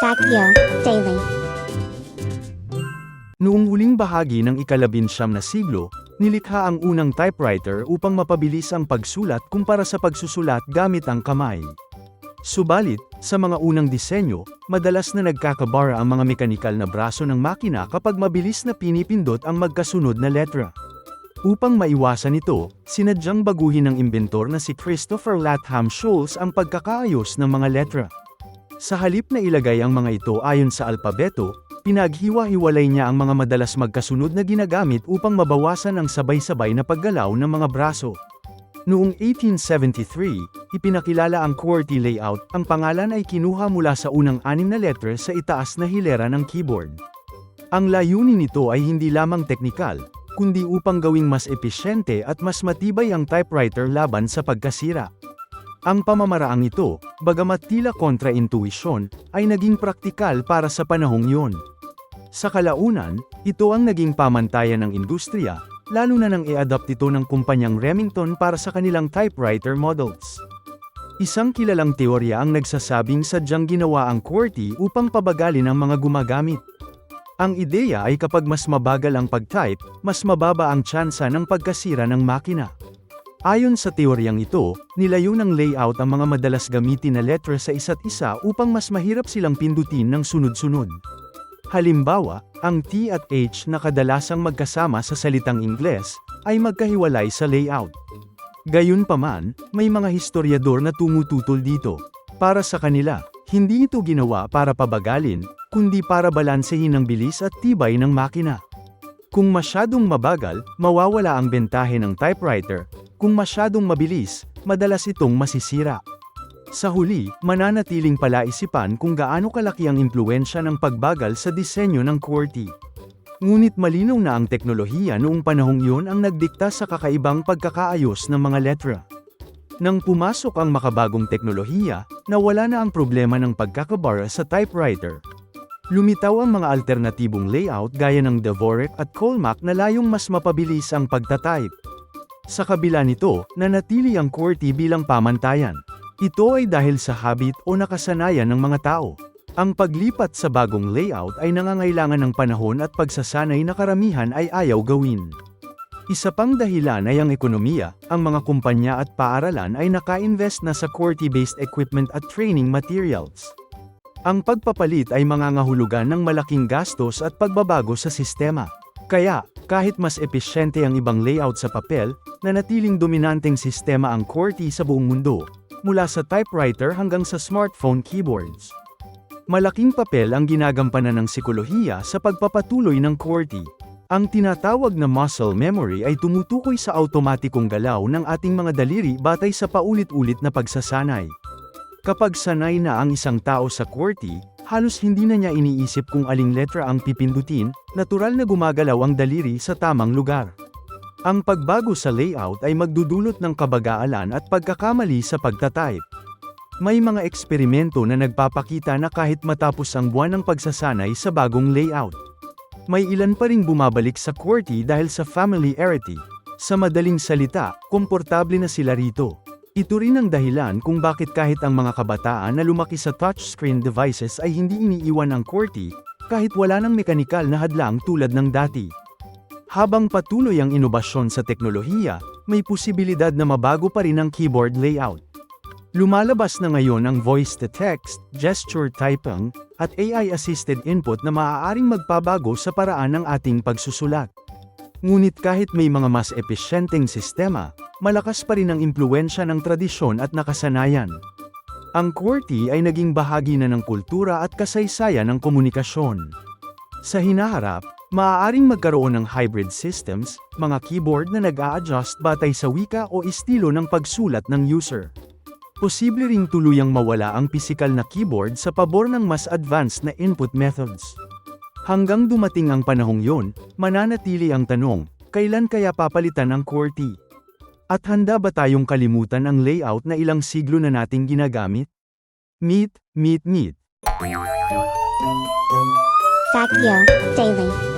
Factio Daily. Noong huling bahagi ng ikalabinsyam na siglo, nilikha ang unang typewriter upang mapabilis ang pagsulat kumpara sa pagsusulat gamit ang kamay. Subalit, sa mga unang disenyo, madalas na nagkakabara ang mga mekanikal na braso ng makina kapag mabilis na pinipindot ang magkasunod na letra. Upang maiwasan ito, sinadyang baguhin ng inventor na si Christopher Latham Scholes ang pagkakaayos ng mga letra. Sa halip na ilagay ang mga ito ayon sa alpabeto, pinaghiwa-hiwalay niya ang mga madalas magkasunod na ginagamit upang mabawasan ang sabay-sabay na paggalaw ng mga braso. Noong 1873, ipinakilala ang QWERTY layout, ang pangalan ay kinuha mula sa unang anim na letra sa itaas na hilera ng keyboard. Ang layunin nito ay hindi lamang teknikal, kundi upang gawing mas episyente at mas matibay ang typewriter laban sa pagkasira. Ang pamamaraang ito, bagamat tila kontra-intuisyon, ay naging praktikal para sa panahong yon. Sa kalaunan, ito ang naging pamantayan ng industriya, lalo na nang i-adapt ito ng kumpanyang Remington para sa kanilang typewriter models. Isang kilalang teorya ang nagsasabing sadyang ginawa ang QWERTY upang pabagalin ang mga gumagamit. Ang ideya ay kapag mas mabagal ang pag-type, mas mababa ang tsansa ng pagkasira ng makina. Ayon sa teoryang ito, nilayo ng layout ang mga madalas gamitin na letra sa isa't isa upang mas mahirap silang pindutin ng sunod-sunod. Halimbawa, ang T at H na kadalasang magkasama sa salitang Ingles, ay magkahiwalay sa layout. Gayunpaman, may mga historiador na tumututol dito. Para sa kanila, hindi ito ginawa para pabagalin, kundi para balansehin ang bilis at tibay ng makina. Kung masyadong mabagal, mawawala ang bentahe ng typewriter. Kung masyadong mabilis, madalas itong masisira. Sa huli, mananatiling palaisipan kung gaano kalaki ang impluensya ng pagbagal sa disenyo ng QWERTY. Ngunit malinaw na ang teknolohiya noong panahong iyon ang nagdikta sa kakaibang pagkakaayos ng mga letra. Nang pumasok ang makabagong teknolohiya, nawala na ang problema ng pagkakabara sa typewriter. Lumitaw ang mga alternatibong layout gaya ng Dvorak at Colmac na layong mas mapabilis ang pagtatype. Sa kabila nito, nanatili ang QWERTY bilang pamantayan. Ito ay dahil sa habit o nakasanayan ng mga tao. Ang paglipat sa bagong layout ay nangangailangan ng panahon at pagsasanay na karamihan ay ayaw gawin. Isa pang dahilan ay ang ekonomiya, ang mga kumpanya at paaralan ay naka-invest na sa QWERTY-based equipment at training materials. Ang pagpapalit ay mangangahulugan ng malaking gastos at pagbabago sa sistema. Kaya, kahit mas episyente ang ibang layout sa papel, nanatiling dominanteng sistema ang QWERTY sa buong mundo, mula sa typewriter hanggang sa smartphone keyboards. Malaking papel ang ginagampanan ng sikolohiya sa pagpapatuloy ng QWERTY. Ang tinatawag na muscle memory ay tumutukoy sa automatikong galaw ng ating mga daliri batay sa paulit-ulit na pagsasanay. Kapag sanay na ang isang tao sa QWERTY, halos hindi na niya iniisip kung aling letra ang pipindutin, natural na gumagalaw ang daliri sa tamang lugar. Ang pagbago sa layout ay magdudulot ng kabagaalan at pagkakamali sa pagtatype. May mga eksperimento na nagpapakita na kahit matapos ang buwan ng pagsasanay sa bagong layout, may ilan pa ring bumabalik sa QWERTY dahil sa familiarity. Sa madaling salita, komportable na sila rito. Ito rin ang dahilan kung bakit kahit ang mga kabataan na lumaki sa touchscreen devices ay hindi iniiwan ang QWERTY, kahit wala ng mekanikal na hadlang tulad ng dati. Habang patuloy ang inobasyon sa teknolohiya, may posibilidad na mabago pa rin ang keyboard layout. Lumalabas na ngayon ang voice-to-text, gesture typing, at AI-assisted input na maaaring magpabago sa paraan ng ating pagsusulat. Ngunit kahit may mga mas episyenteng sistema, malakas pa rin ang impluensya ng tradisyon at nakasanayan. Ang QWERTY ay naging bahagi na ng kultura at kasaysayan ng komunikasyon. Sa hinaharap, maaaring magkaroon ng hybrid systems, mga keyboard na nag-a-adjust batay sa wika o estilo ng pagsulat ng user. Posible ring tuluyang mawala ang pisikal na keyboard sa pabor ng mas advanced na input methods. Hanggang dumating ang panahong yon, mananatili ang tanong, kailan kaya papalitan ang QWERTY? At handa ba tayong kalimutan ang layout na ilang siglo na nating ginagamit? Meet, meet, meet. Factio Daily.